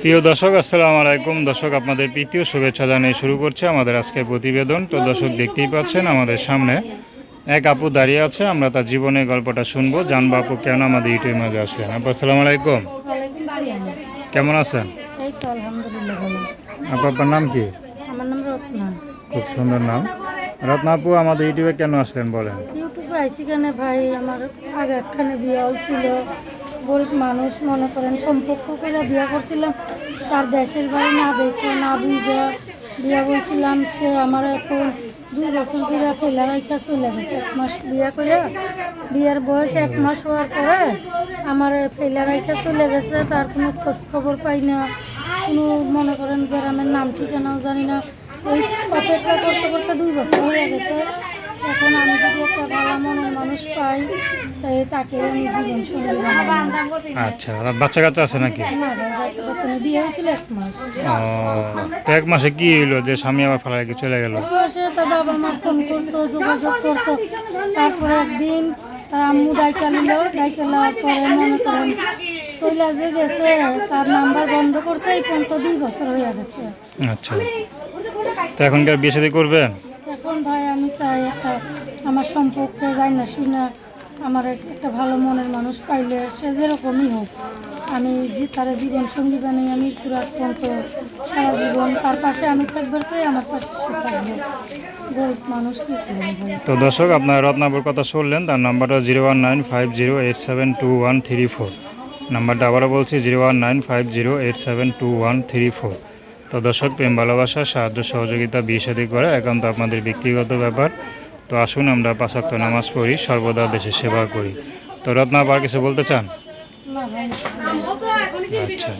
প্রিয় দর্শক আসসালাম আলাইকুম। দর্শক আপনাদের প্রীতীয় শুভেচ্ছা জানিয়ে শুরু করছে আমাদের আজকের প্রতিবেদন। তো দর্শক দেখতেই পাচ্ছেন আমাদের সামনে এক আপু দাঁড়িয়ে আছে। আমরা তার জীবনের গল্পটা শুনব। জানব আপু কেন আমাদের ইউটিউবের মাঝে আসলেন। আপু আসসালাম আলাইকুম। কেমন আছেন? আপু আপনার নাম কি? খুব সুন্দর নাম। রত্না আপু আমাদের ইউটিউবে কেন আসলেন বলেন? ইউটিউবে আইছি কেন ভাই? আমার আগে একখানে বিয়ে হয়েছিল। গরিব মানুষ মনে করেন সম্পর্ক করে বিয়ে করছিলাম, তার দেশের বাড়ি না দেখে, না বুঝে বিয়ে বলছিলাম সে আমার এখন দুই বছর ধরে ফেলা রাখা চলে গেছে। এক মাস বিয়ে করে, বিয়ের বয়স এক মাস হওয়ার পরে আমার ফেলা রাখা চলে গেছে, তার কোনো খোঁজ খবর পাই না, কোনো মনে করেন গ্রামের নাম ঠিকানাও জানি না। এই অপেক্ষা করতে করতে দুই বছর হয়ে গেছে। এখন আমি যদি একটা ভালো মনের মানুষ পাই তাই তাকে আমি জীবন সঙ্গী। আচ্ছা আর বাচ্চা কাচ্চা আছে নাকি? না বাচ্চা বাচ্চা না, বিয়ে হয়েছিল এক মাস। ও তো এক মাসে কি হইল যে স্বামী আবার ফেলা রেখে চলে গেল? এক মাসে তো বাবা মা ফোন করতো যোগাযোগ করতো। তারপরে একদিন তার আম্মু ডাইকা নিল ডাইকা নেওয়ার পরে মনে করেন চলে যে গেছে তার নাম্বার বন্ধ করছে এই পর্যন্ত দুই বছর হয়ে গেছে। আচ্ছা তো এখন কি বিয়ে শাদী করবেন? এখন ভাই আমি চাই একটা আমার সম্পর্কে যাই না শুনে আমার একটা ভালো মনের মানুষ পাইলে সে যেরকমই হোক, আমি তার জীবন সঙ্গী বানিয়ে আমি পুরা পর্যন্ত সারা জীবন তার পাশে আমি থাকবার চাই, আমার পাশে সে থাকবে। তো দর্শক, আপনার রত্নাপুর কথা শুনলেন, তার নাম্বারটা zero one nine five zero eight seven two one three four. নাম্বারটা আবারও বলছি, zero one nine five zero eight seven two one three four. তো দর্শক, প্রেম, ভালোবাসা, সাহায্য, সহযোগিতা, বিয়ে করে একান্ত আপনাদের ব্যক্তিগত ব্যাপার। তো আসুন আমরা পাঁচাক্ত নামাজ পড়ি সর্বদা দেশের সেবা করি। তো রত্না আবার কিছু বলতে চান? আচ্ছা।